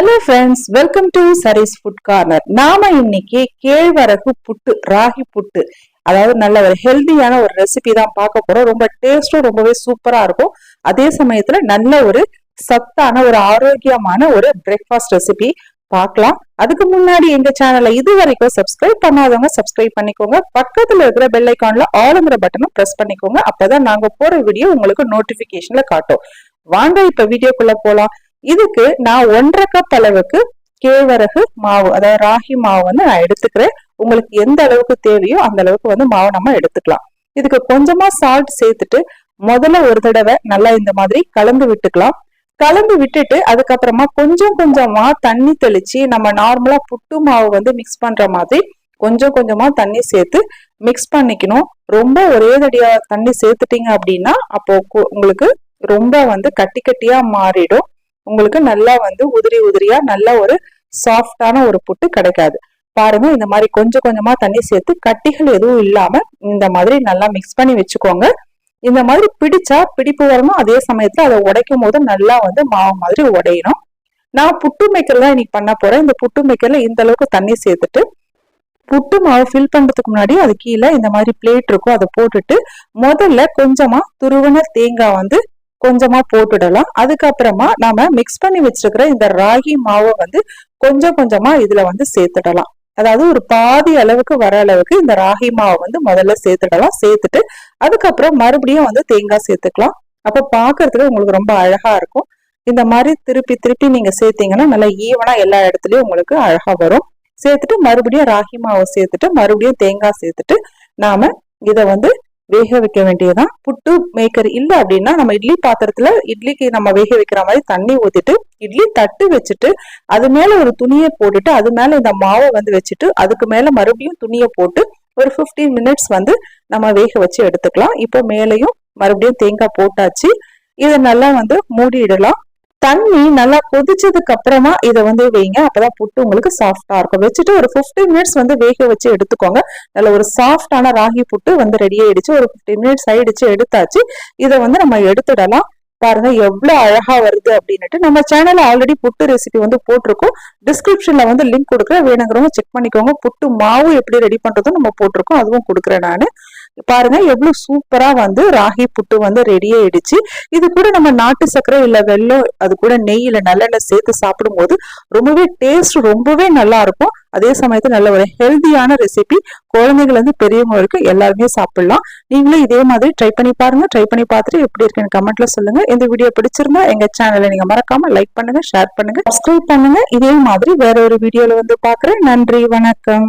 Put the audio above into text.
Hello friends welcome to Sari's food corner நாம இன்னைக்கு கேழ்வரகு புட்டு ராகி புட்டு அதாவது நல்ல ஒரு ஹெல்தியான ஒரு ரெசிபி தான் பார்க்க போறோம். ரொம்ப டேஸ்டும் ரொம்பவே சூப்பரா இருக்கும். அதே சமயத்துல நல்ல ஒரு சத்தான ஒரு ஆரோக்கியமான ஒரு பிரேக்ஃபாஸ்ட் ரெசிபி பார்க்கலாம். அதுக்கு முன்னாடி எங்க சேனலை இது வரைக்கும் சப்ஸ்கிரைப் பண்ணாதவங்க சப்ஸ்கிரைப் பண்ணிக்கோங்க. பக்கத்துல இருக்கிற பெல் ஐக்கான்ல ஆளுங்கிற பட்டனை ப்ரெஸ் பண்ணிக்கோங்க. அப்பதான் நாங்க போற வீடியோ உங்களுக்கு நோட்டிபிகேஷன்ல காட்டும். வாங்க இப்ப வீடியோக்குள்ள போலாம். இதுக்கு நான் ஒன்றரை கப் அளவுக்கு கேழ்வரகு மாவு அதாவது ராகி மாவு வந்து நான் எடுத்துக்கிறேன். உங்களுக்கு எந்த அளவுக்கு தேவையோ அந்த அளவுக்கு வந்து மாவு நம்ம எடுத்துக்கலாம். இதுக்கு கொஞ்சமா சால்ட் சேர்த்துட்டு முதல்ல ஒரு தடவை நல்லா இந்த மாதிரி கலந்து விட்டுக்கலாம். கலந்து விட்டுட்டு அதுக்கப்புறமா கொஞ்சம் கொஞ்சமா தண்ணி தெளிச்சு நம்ம நார்மலா புட்டு மாவு வந்து மிக்ஸ் பண்ற மாதிரி கொஞ்சம் கொஞ்சமா தண்ணி சேர்த்து மிக்ஸ் பண்ணிக்கணும். ரொம்ப ஒரே தடியா தண்ணி சேர்த்துட்டீங்க அப்படின்னா அப்போ உங்களுக்கு ரொம்ப வந்து கட்டி கட்டியா மாறிடும். உங்களுக்கு நல்லா வந்து உதிரி உதிரியா நல்ல ஒரு சாஃப்டான ஒரு புட்டு கிடைக்காது. பாருங்க இந்த மாதிரி கொஞ்சம் கொஞ்சமா தண்ணி சேர்த்து கட்டிகள் எதுவும் இல்லாம இந்த மாதிரி நல்லா மிக்ஸ் பண்ணி வச்சுக்கோங்க. இந்த மாதிரி பிடிச்சா பிடிப்பு வரணும் அதே சமயத்துல அதை உடைக்கும் போது நல்லா வந்து மாவு மாதிரி உடையணும். நான் புட்டு மேக்கர் தான் இன்னைக்கு பண்ண போறேன். இந்த புட்டு மேக்கர்ல இந்த அளவுக்கு தண்ணி சேர்த்துட்டு புட்டு மாவு ஃபில் பண்றதுக்கு முன்னாடி அது கீழே இந்த மாதிரி பிளேட் இருக்கும் அதை போட்டுட்டு முதல்ல கொஞ்சமா துருவன தேங்காய் வந்து கொஞ்சமா போட்டுடலாம். அதுக்கப்புறமா நாம மிக்ஸ் பண்ணி வச்சிருக்கிற இந்த ராகி மாவை வந்து கொஞ்சம் கொஞ்சமா இதுல வந்து சேர்த்துடலாம். அதாவது ஒரு பாதி அளவுக்கு வர அளவுக்கு இந்த ராகி மாவை வந்து முதல்ல சேர்த்துடலாம். சேர்த்துட்டு அதுக்கப்புறம் மறுபடியும் வந்து தேங்காய் சேர்த்துக்கலாம். அப்ப பாக்குறதுக்கு உங்களுக்கு ரொம்ப அழகா இருக்கும். இந்த மாதிரி திருப்பி திருப்பி நீங்க சேர்த்தீங்கன்னா நல்லா ஈவனா எல்லா இடத்துலயும் உங்களுக்கு அழகா வரும். சேர்த்துட்டு மறுபடியும் ராகி மாவை சேர்த்துட்டு மறுபடியும் தேங்காய் சேர்த்துட்டு நாம இதை வந்து வேக வைக்க வேண்டியதுதான். புட்டு மேக்கர் இல்லை அப்படின்னா நம்ம இட்லி பாத்திரத்துல இட்லிக்கு நம்ம வேக வைக்கிற மாதிரி தண்ணி ஊத்திட்டு இட்லி தட்டு வச்சுட்டு அது மேல ஒரு துணியை போட்டுட்டு அது மேல இந்த மாவை வந்து வச்சுட்டு அதுக்கு மேல மறுபடியும் துணியை போட்டு ஒரு ஃபிஃப்டீன் மினிட்ஸ் வந்து நம்ம வேக வச்சு எடுத்துக்கலாம். இப்போ மேலையும் மறுபடியும் தேங்காய் போட்டாச்சு. இதை நல்லா வந்து மூடிடலாம். தண்ணி நல்லா கொதிச்சதுக்கு அப்புறமா இதை வந்து வைங்க. அப்பதான் புட்டு உங்களுக்கு சாஃப்டா இருக்கும். வச்சுட்டு ஒரு பிப்டீன் மினிட்ஸ் வந்து வேக வச்சு எடுத்துக்கோங்க. நல்ல ஒரு சாஃப்டான ராகி புட்டு வந்து ரெடி ஆயிடுச்சு. ஒரு பிப்டீன் மினிட்ஸ் ஆயிடுச்சு எடுத்தாச்சு. இதை வந்து நம்ம எடுத்துடலாம். பாருங்க எவ்வளவு அழகா வருது அப்படின்னுட்டு நம்ம சேனல்ல ஆல்ரெடி புட்டு ரெசிபி வந்து போட்டிருக்கோம். டிஸ்கிரிப்ஷன்ல வந்து லிங்க் கொடுக்குறேன். வேணுங்கிறவங்க செக் பண்ணிக்கோங்க. புட்டு மாவு எப்படி ரெடி பண்றதும் நம்ம போட்டிருக்கோம். அதுவும் கொடுக்குறேன் நான். பாருங்க எவ்வளவு சூப்பரா வந்து ராகி புட்டு வந்து ரெடி ஆயிடுச்சு இது கூட நம்ம நாட்டு சர்க்கரை இல்ல வெள்ளம் அது கூட நெய் இல்ல நல்லெண்ணெய் சேர்த்து சாப்பிடும் போது ரொம்பவே டேஸ்ட் ரொம்பவே நல்லா இருக்கும். அதே சமயத்துல நல்ல ஒரு ஹெல்தியான ரெசிபி குழந்தைகள் வந்து பெரியவங்க வரைக்கும் எல்லாருமே சாப்பிடலாம். நீங்களும் இதே மாதிரி ட்ரை பண்ணி பாருங்க. ட்ரை பண்ணி பார்த்துட்டு எப்படி இருக்குன்னு கமெண்ட்ல சொல்லுங்க. இந்த வீடியோ பிடிச்சிருந்தா எங்க சேனலை நீங்க மறக்காம லைக் பண்ணுங்க ஷேர் பண்ணுங்க சப்ஸ்கிரைப் பண்ணுங்க. இதே மாதிரி வேற ஒரு வீடியோல வந்து பாக்குறேன் நன்றி வணக்கம்.